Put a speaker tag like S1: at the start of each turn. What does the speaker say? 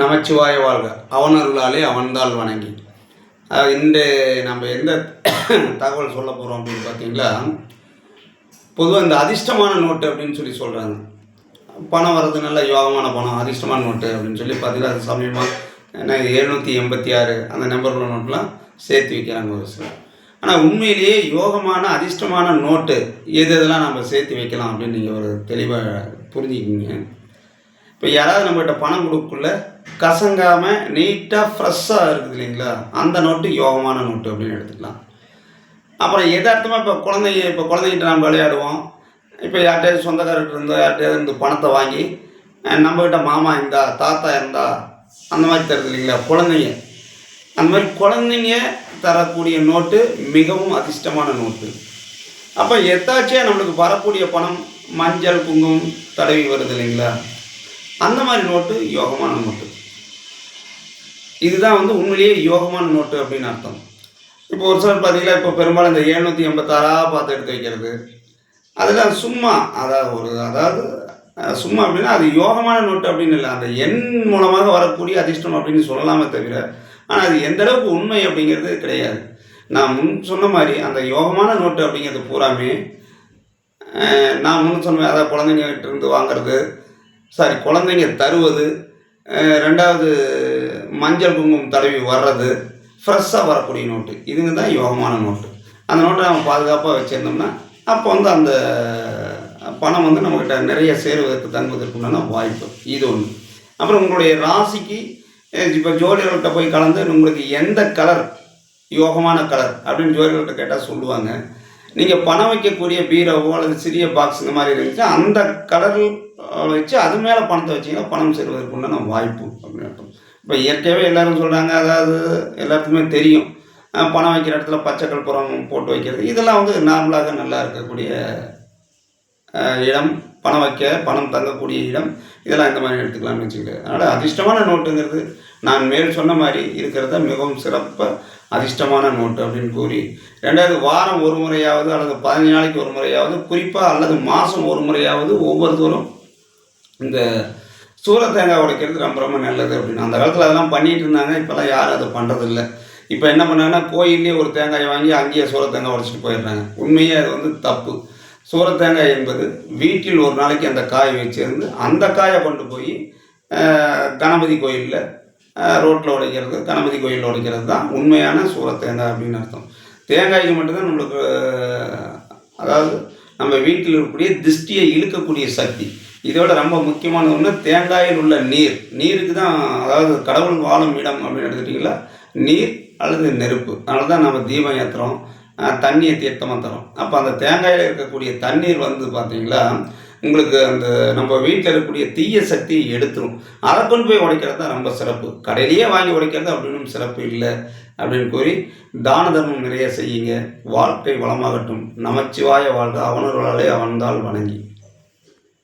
S1: நமச்சிவாய வாழ்க. அவனருளாலே அவன்தால் வணங்கி. அஹ் இந்த நம்ம எந்த தகவல் சொல்ல போகிறோம் அப்படின்னு பார்த்தீங்களா பொதுவாக இந்த அதிர்ஷ்டமான நோட்டு அப்படின்னு சொல்லி சொல்கிறாங்க பணம் வர்றது நல்ல யோகமான பணம் அதிர்ஷ்டமான நோட்டு அப்படின்னு சொல்லி பார்த்தீங்கன்னா அது சமயமாக என்ன எழுநூற்றி எண்பத்தி ஆறு அந்த நம்பர் உள்ள நோட்லாம் சேர்த்து வைக்கிறாங்க ஒரு சிலர். ஆனால் உண்மையிலேயே யோகமான அதிர்ஷ்டமான நோட்டு எது எதெல்லாம் நம்ம சேர்த்து வைக்கலாம் அப்படின்னு நீங்கள் ஒரு தெளிவாக புரிஞ்சுக்கிங்க இப்போ யாராவது நம்மகிட்ட பணம் கொடுக்குள்ள கசங்காமல் நீட்டாக ஃப்ரெஷ்ஷாக இருக்குது இல்லைங்களா? அந்த நோட்டு யோகமான நோட்டு அப்படின்னு எடுத்துக்கலாம். அப்புறம் எதார்த்தமாக இப்போ குழந்தைங்க இப்போ குழந்தைகிட்ட நம்ம விளையாடுவோம். இப்போ யார்கிட்டயாவது சொந்தக்காரர்கிட்ட இருந்தோ யார்கிட்டயாவது இருந்து பணத்தை வாங்கி நம்மக்கிட்ட மாமா இருந்தா தாத்தா இருந்தா அந்த மாதிரி தருது இல்லைங்களா? குழந்தைங்க. அந்த மாதிரி குழந்தைங்க தரக்கூடிய நோட்டு மிகவும் அதிர்ஷ்டமான நோட்டு. அப்போ எத்தாச்சியாக நம்மளுக்கு வரக்கூடிய பணம் மஞ்சள் குங்குமம் தடவி வருது இல்லைங்களா? அந்த மாதிரி நோட்டு யோகமான நோட்டு. இதுதான் வந்து உண்மையிலேயே யோகமான நோட்டு அப்படின்னு அர்த்தம். இப்போ ஒரு சிலர் பார்த்தீங்கன்னா இப்போ பெரும்பாலும் இந்த எழுநூற்றி எண்பத்தாறாக பார்த்து எடுத்து வைக்கிறது. அதெல்லாம் சும்மா அதாவது ஒரு அதாவது சும்மா அப்படின்னா அது யோகமான நோட்டு அப்படின்னு இல்லை. அந்த எண் மூலமாக வரக்கூடிய அதிர்ஷ்டம் அப்படின்னு சொல்லலாமே தவிர ஆனால் அது எந்த அளவுக்கு உண்மை அப்படிங்கிறது கிடையாது. நான் முன் சொன்ன மாதிரி அந்த யோகமான நோட்டு அப்படிங்கிறது பூராமே நான் முன் சொன்ன அதாவது குழந்தைங்ககிட்ட இருந்து வாங்குறது சாரி குழந்தைங்க தருவது ரெண்டாவது மஞ்சள் குங்குமம் தடவி வர்றது ஃப்ரெஷ்ஷாக வரக்கூடிய நோட்டு. இதுங்க தான் யோகமான நோட்டு. அந்த நோட்டை நம்ம பாதுகாப்பாக வச்சுருந்தோம்னா அப்போ வந்து அந்த பணம் வந்து நம்மக்கிட்ட நிறைய சேருவதற்கு தங்குவதற்கு உண்டான வாய்ப்பு. இது ஒன்று அப்புறம் உங்களுடைய ராசிக்கு இப்போ ஜோதிடர்கிட்ட போய் கலந்து உங்களுக்கு எந்த கலர் யோகமான கலர் அப்படின்னு ஜோதிடர்கிட்ட கேட்டால் சொல்லுவாங்க. நீங்கள் பணம் வைக்கக்கூடிய பீரோவோ அல்லது சிறிய பாக்ஸ் இந்த மாதிரி இருந்துச்சு அந்த கலரில் வச்சு அது மேலே பணத்தை வச்சிங்கன்னா பணம் சேருவதற்கு உண்டான வாய்ப்பு அப்படின்னு அர்த்தம். இப்போ இயற்கையாகவே எல்லாரும் சொல்கிறாங்க அதாவது எல்லாத்துக்குமே தெரியும். பணம் வைக்கிற இடத்துல பச்சை கற்பூரம் போட்டு வைக்கிறது. இதெல்லாம் வந்து நார்மலாக நல்லா இருக்கக்கூடிய இடம். பணம் வைக்க பணம் தங்கக்கூடிய இடம். இதெல்லாம் இந்த மாதிரி எடுத்துக்கலாம்னு வச்சுக்கல அதனால் அதிர்ஷ்டமான நோட்டுங்கிறது நான் மேல் சொன்ன மாதிரி இருக்கிறத மிகவும் சிறப்பாக அதிர்ஷ்டமான நோட்டு அப்படின்னு கூறி ரெண்டாவது வாரம் ஒரு முறையாவது அல்லது பதினஞ்சு நாளைக்கு ஒரு முறையாவது குறிப்பாக அல்லது மாதம் ஒரு முறையாவது ஒவ்வொருத்தரும் இந்த சூர தேங்காய் உடைக்கிறது ரொம்ப ரொம்ப நல்லது அப்படின்னு. அந்த காலத்தில் அதெல்லாம் பண்ணிட்டு இருந்தாங்க இப்போல்லாம் யாரும் அதை பண்ணுறதில்ல இப்போ என்ன பண்ணாங்கன்னா கோயிலே ஒரு தேங்காயை வாங்கி அங்கேயே சூர தேங்காய் உடைச்சிட்டு போயிடுறாங்க. உண்மையே அது வந்து தப்பு. சூர தேங்காய் என்பது வீட்டில் ஒரு நாளைக்கு அந்த காய் வச்சிருந்து அந்த காயை கொண்டு போய் கணபதி கோயிலில் ரோட்டில் உடைக்கிறது கணபதி கோயிலில் உடைக்கிறது தான் உண்மையான சூர தேங்காய் அப்படின்னு அர்த்தம். தேங்காய்க்கு மட்டும்தான் நம்மளுக்கு அதாவது நம்ம வீட்டில் இருக்கக்கூடிய திருஷ்டியை இழுக்கக்கூடிய சக்தி. இதோட ரொம்ப முக்கியமான ஒன்று தேங்காயில் உள்ள நீர். நீருக்கு தான் அதாவது கடவுள் வாழும் இடம் அப்படின்னு எடுத்துக்கிட்டிங்களா நீர் அல்லது நெருப்பு. அதனால தான் நம்ம தீபம் ஏற்றுறோம் தண்ணியை தீர்த்தமாக தரோம். அப்போ அந்த தேங்காயில் இருக்கக்கூடிய தண்ணீர் வந்து பார்த்திங்களா உங்களுக்கு அந்த நம்ம வீட்டில் இருக்கக்கூடிய தீய சக்தியை எடுத்துரும். அதை கொண்டு போய் உடைக்கிறது தான் ரொம்ப சிறப்பு. கடையிலேயே வாங்கி உடைக்கிறது அப்படின்னு சிறப்பு இல்லை அப்படின்னு கூறி தான தர்மம் நிறைய செய்யுங்க. வாழ்க்கை வளமாகட்டும். நமச்சிவாய வாழ்க. அவனர்களாலே அவன்தால் வணங்கி.